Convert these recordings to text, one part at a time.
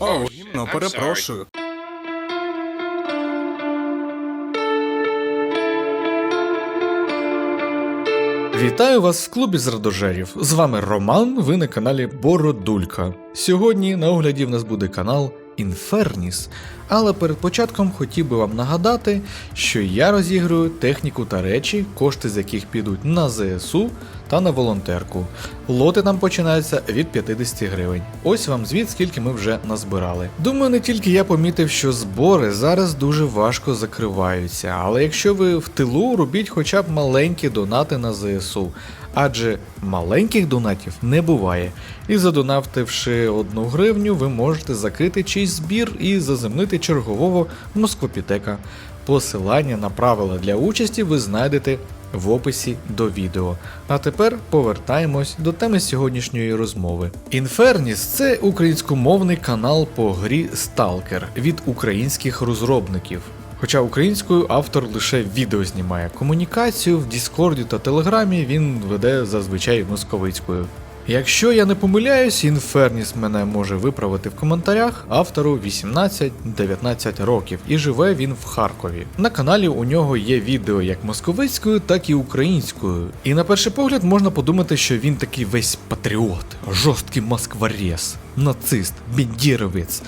О, гімно, перепрошую. Вітаю вас в клубі з радожерів. З вами Роман, ви на каналі Бородулька. Сьогодні на огляді в нас буде канал Інферніс. Але перед початком хотів би вам нагадати, що я розіграю техніку та речі, кошти з яких підуть на ЗСУ та на волонтерку. Лоти там починаються від 50 гривень. Ось вам звіт, скільки ми вже назбирали. Думаю, не тільки я помітив, що збори зараз дуже важко закриваються, але якщо ви в тилу, робіть хоча б маленькі донати на ЗСУ. Адже маленьких донатів не буває. І задонативши одну гривню, ви можете закрити чийсь збір і заземлити чергового москвопітека. Посилання на правила для участі ви знайдете в описі до відео. А тепер повертаємось до теми сьогоднішньої розмови. Інферніс це українськомовний канал по грі Сталкер від українських розробників. Хоча українською автор лише відео знімає. Комунікацію в Діскорді та Телеграмі він веде зазвичай московицькою. Якщо я не помиляюсь, Інферніс мене може виправити в коментарях. Автору 18-19 років і живе він в Харкові. На каналі у нього є відео як московицькою, так і українською. І на перший погляд можна подумати, що він такий весь патріот, жорсткий москварєс, нацист, бендєровець.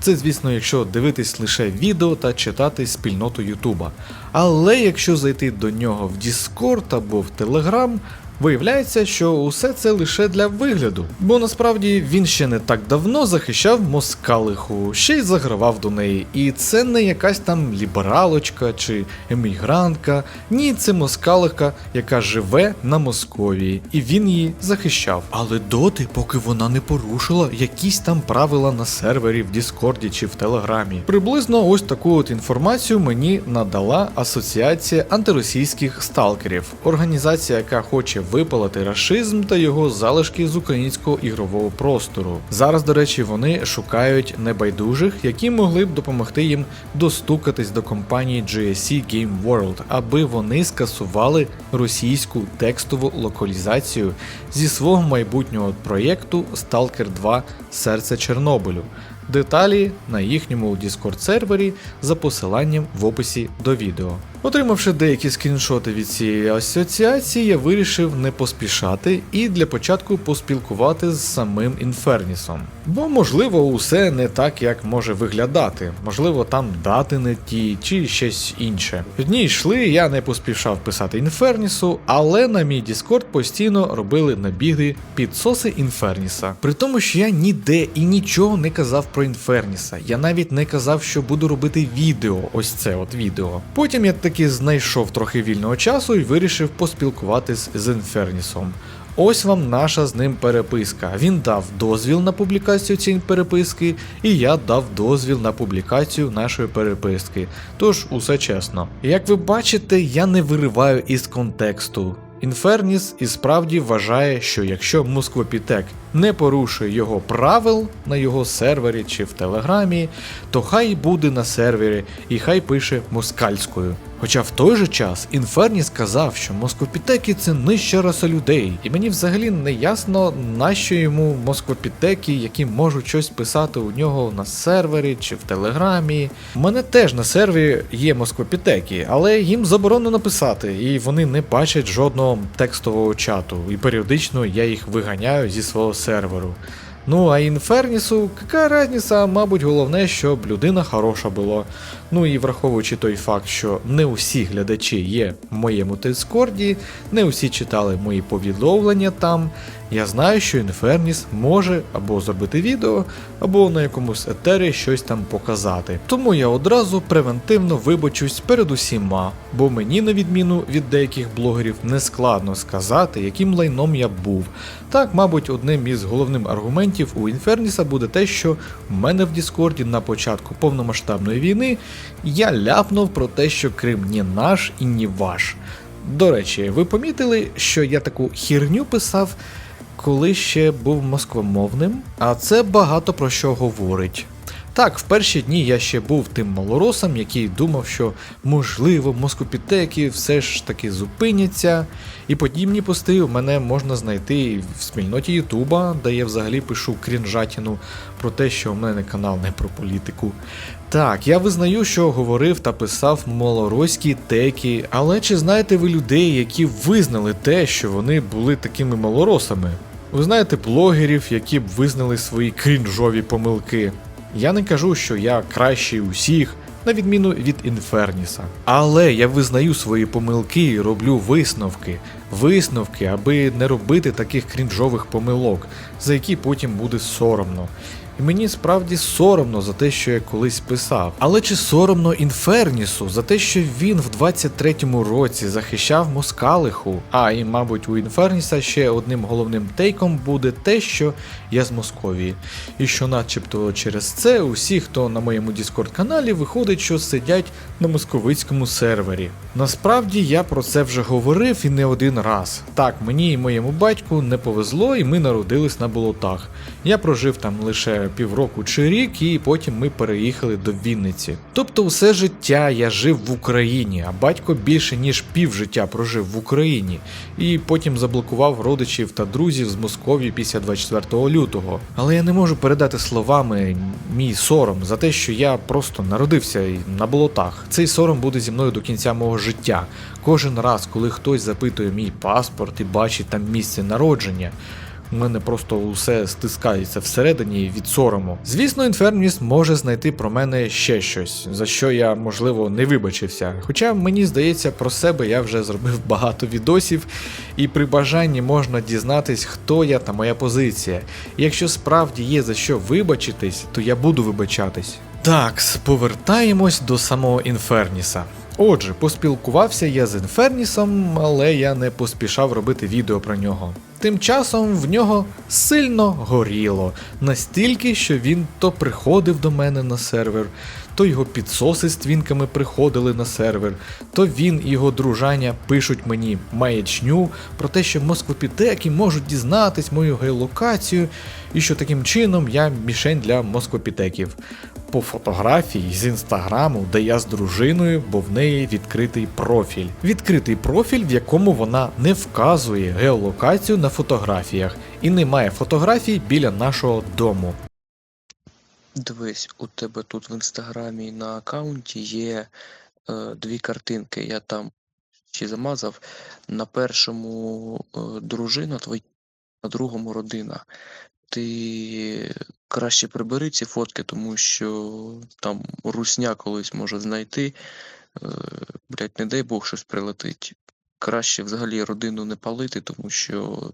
Це, звісно, якщо дивитись лише відео та читати спільноту Ютуба. Але якщо зайти до нього в Discord або в Telegram, виявляється, що усе це лише для вигляду. Бо насправді він ще не так давно захищав москалиху, ще й загравав до неї. І це не якась там лібералочка чи емігрантка. Ні, це москалиха, яка живе на Московії, і він її захищав. Але доти, поки вона не порушила якісь там правила на сервері в Діскорді чи в Телеграмі. Приблизно ось таку от інформацію мені надала Асоціація антиросійських сталкерів, організація, яка хоче випалити рашизм та його залишки з українського ігрового простору. Зараз, до речі, вони шукають небайдужих, які могли б допомогти їм достукатись до компанії GSC Game World, аби вони скасували російську текстову локалізацію зі свого майбутнього проєкту Stalker 2 Серце Чорнобилю. Деталі на їхньому Discord сервері за посиланням в описі до відео. Отримавши деякі скріншоти від цієї асоціації, я вирішив не поспішати і для початку поспілкувати з самим Інфернісом. Бо, можливо, усе не так, як може виглядати, можливо, там дати не ті чи щось інше. Дні йшли, я не поспішав писати Інфернісу, але на мій Discord постійно робили набіги підсоси Інферніса. При тому, що я ніде і нічого не казав про Інферніса. Я навіть не казав, що буду робити відео, ось це от відео. Потім я таки знайшов трохи вільного часу і вирішив поспілкуватись з Інфернісом. Ось вам наша з ним переписка. Він дав дозвіл на публікацію цієї переписки, і я дав дозвіл на публікацію нашої переписки. Тож усе чесно. Як ви бачите, я не вириваю із контексту. Інферніс і справді вважає, що якщо Москвопітек не порушує його правил на його сервері чи в Телеграмі, то хай буде на сервері і хай пише москальською. Хоча в той же час Інферніс сказав, що москвопітеки це нижча раса людей, і мені взагалі не ясно, нащо йому москвопітеки, які можуть щось писати у нього на сервері чи в Телеграмі. У мене теж на сервері є москвопітеки, але їм заборонено писати, і вони не бачать жодного текстового чату. І періодично я їх виганяю зі свого серверу. Ну а інфернісу, яка разниця, мабуть, головне, щоб людина хороша була. Ну і враховуючи той факт, що не усі глядачі є в моєму дискорді, не усі читали мої повідомлення там. Я знаю, що Інферніс може або зробити відео, або на якомусь етері щось там показати. Тому я одразу превентивно вибачусь перед усіма, бо мені, на відміну від деяких блогерів, не складно сказати, яким лайном я був. Так, мабуть, одним із головних аргументів у Інферніса буде те, що в мене в Діскорді на початку повномасштабної війни я ляпнув про те, що Крим не наш і не ваш. До речі, ви помітили, що я таку хірню писав, коли ще був москвомовним, а це багато про що говорить. Так, в перші дні я ще був тим малоросом, який думав, що можливо москопітеки все ж таки зупиняться. І подібні пости у мене можна знайти в спільноті Ютуба, де я взагалі пишу крінжатіну про те, що у мене канал не про політику. Так, я визнаю, що говорив та писав малороські теки, але чи знаєте ви людей, які визнали те, що вони були такими малоросами? Ви знаєте блогерів, які б визнали свої крінжові помилки. Я не кажу, що я кращий усіх, на відміну від Інферніса. Але я визнаю свої помилки і роблю висновки. Висновки, аби не робити таких крінжових помилок, за які потім буде соромно. І мені справді соромно за те, що я колись писав. Але чи соромно Інфернісу за те, що він в 23-му році захищав москалиху? А і, мабуть, у Інферніса ще одним головним тейком буде те, що я з Московії. І що, начебто, через це усі, хто на моєму Discord каналі, виходить, що сидять на московицькому сервері. Насправді я про це вже говорив і не один раз. Так, мені і моєму батьку не повезло, і ми народились на болотах. Я прожив там лише півроку чи рік, і потім ми переїхали до Вінниці. Тобто, все життя я жив в Україні, а батько більше ніж півжиття прожив в Україні, і потім заблокував родичів та друзів з Московії після 24 лютого. Але я не можу передати словами мій сором за те, що я просто народився на болотах. Цей сором буде зі мною до кінця мого життя. Кожен раз, коли хтось запитує мій паспорт і бачить там місце народження. У мене просто усе стискається всередині від сорому. Звісно, інферніс може знайти про мене ще щось, за що я, можливо, не вибачився. Хоча мені здається, про себе я вже зробив багато відосів, і при бажанні можна дізнатись, хто я та моя позиція. І якщо справді є за що вибачитись, то я буду вибачатись. Так, повертаємось до самого інферніса. Отже, поспілкувався я з Інфернісом, але я не поспішав робити відео про нього. Тим часом в нього сильно горіло, настільки, що він то приходив до мене на сервер, то його підсоси з твінками приходили на сервер, то він і його дружання пишуть мені маячню про те, що москвопітеки можуть дізнатись мою геолокацію, і що таким чином я мішень для москвопітеків. По фотографії з інстаграму, де я з дружиною, бо в неї відкритий профіль. Відкритий профіль, в якому вона не вказує геолокацію на фотографіях і немає фотографій біля нашого дому. Дивись, у тебе тут в інстаграмі на аккаунті є е, дві картинки. Я там ще замазав. На першому е, дружина твоя, на другому родина. Ти краще прибери ці фотки, тому що там русня колись може знайти. Е, блять, не дай Бог щось прилетить. Краще взагалі родину не палити, тому що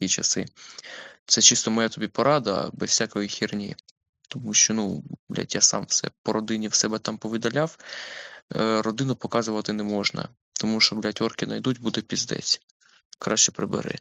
ті часи. Це чисто моя тобі порада, без всякої херні. Тому що, ну, блядь, я сам все по родині в себе там повидаляв. Е, родину показувати не можна. Тому що, блядь, орки знайдуть, буде піздець. Краще прибери.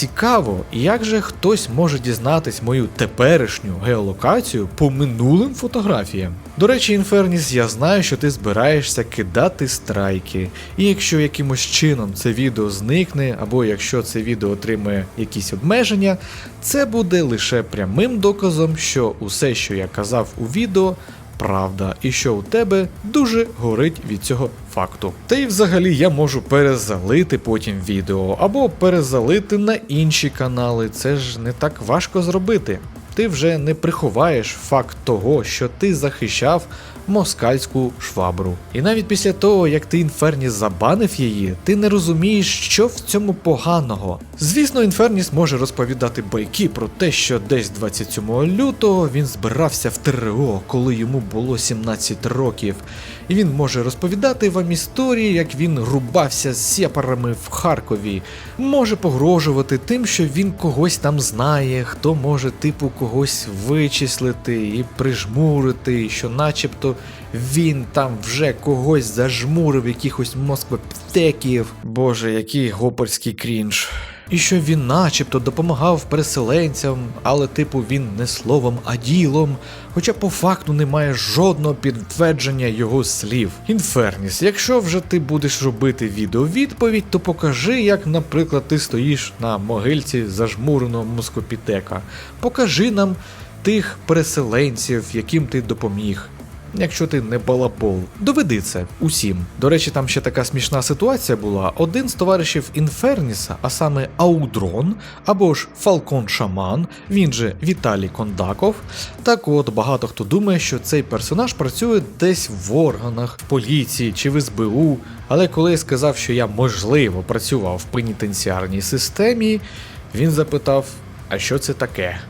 Цікаво, як же хтось може дізнатись мою теперішню геолокацію по минулим фотографіям. До речі, Інферніс, я знаю, що ти збираєшся кидати страйки. І якщо якимось чином це відео зникне, або якщо це відео отримає якісь обмеження, це буде лише прямим доказом, що усе, що я казав у відео, правда, і що у тебе дуже горить від цього факту. Та й взагалі я можу перезалити потім відео або перезалити на інші канали. Це ж не так важко зробити. Ти вже не приховаєш факт того, що ти захищав москальську швабру. І навіть після того, як ти Інферніс забанив її, ти не розумієш, що в цьому поганого. Звісно, Інферніс може розповідати байки про те, що десь 27 лютого він збирався в ТРО, коли йому було 17 років. І він може розповідати вам історії, як він рубався з сепарами в Харкові, може погрожувати тим, що він когось там знає, хто може типу когось вичислити і прижмурити, що начебто він там вже когось зажмурив, якихось москвопітеків. Боже, який гопольський крінж. І що він начебто допомагав переселенцям, але типу він не словом, а ділом. Хоча по факту немає жодного підтвердження його слів. Інферніс, якщо вже ти будеш робити відеовідповідь, то покажи, як, наприклад, ти стоїш на могильці зажмуреного москопітека. Покажи нам тих переселенців, яким ти допоміг. Якщо ти не балабол, доведи це усім. До речі, там ще така смішна ситуація була. Один з товаришів Інферніса, а саме Аудрон, або ж Фалкон Шаман, він же Віталій Кондаков. Так от багато хто думає, що цей персонаж працює десь в органах поліції чи в СБУ. Але коли я сказав, що я можливо працював в пенітенціарній системі, він запитав: а що це таке?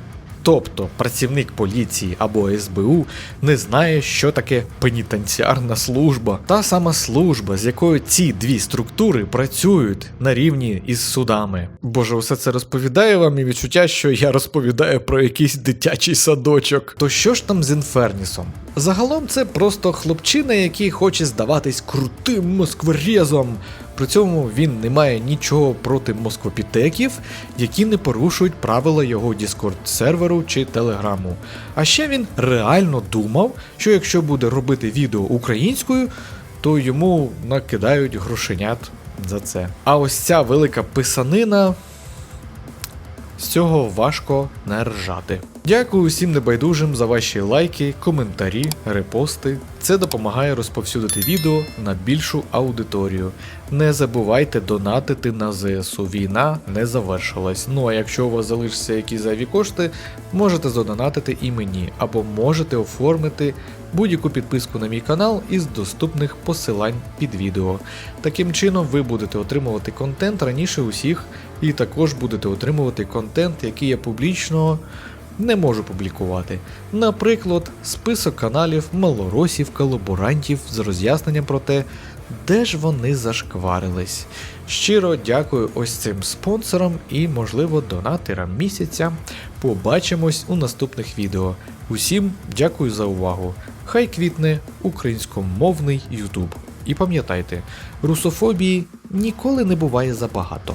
Тобто працівник поліції або СБУ не знає, що таке пенітенціарна служба. Та сама служба, з якою ці дві структури працюють на рівні із судами. Боже, усе це розповідає вам і відчуття, що я розповідаю про якийсь дитячий садочок. То що ж там з Інфернісом? Загалом це просто хлопчина, який хоче здаватись крутим москворезом. При цьому він не має нічого проти москвопітеків, які не порушують правила його Discord серверу чи телеграму. А ще він реально думав, що якщо буде робити відео українською, то йому накидають грошенят за це. А ось ця велика писанина. З цього важко не. Дякую усім небайдужим за ваші лайки, коментарі, репости. Це допомагає розповсюдити відео на більшу аудиторію. Не забувайте донатити на ЗСУ. Війна не завершилась. Ну а якщо у вас залишаться якісь зайві кошти, можете задонатити і мені, або можете оформити будь-яку підписку на мій канал із доступних посилань під відео. Таким чином ви будете отримувати контент раніше усіх, і також будете отримувати контент, який я публічно не можу публікувати. Наприклад, список каналів малоросів, колаборантів з роз'ясненням про те, де ж вони зашкварились. Щиро дякую ось цим спонсорам і, можливо, донатерам місяця. Побачимось у наступних відео. Усім дякую за увагу. Хай квітне українськомовний YouTube. І пам'ятайте, русофобії ніколи не буває забагато.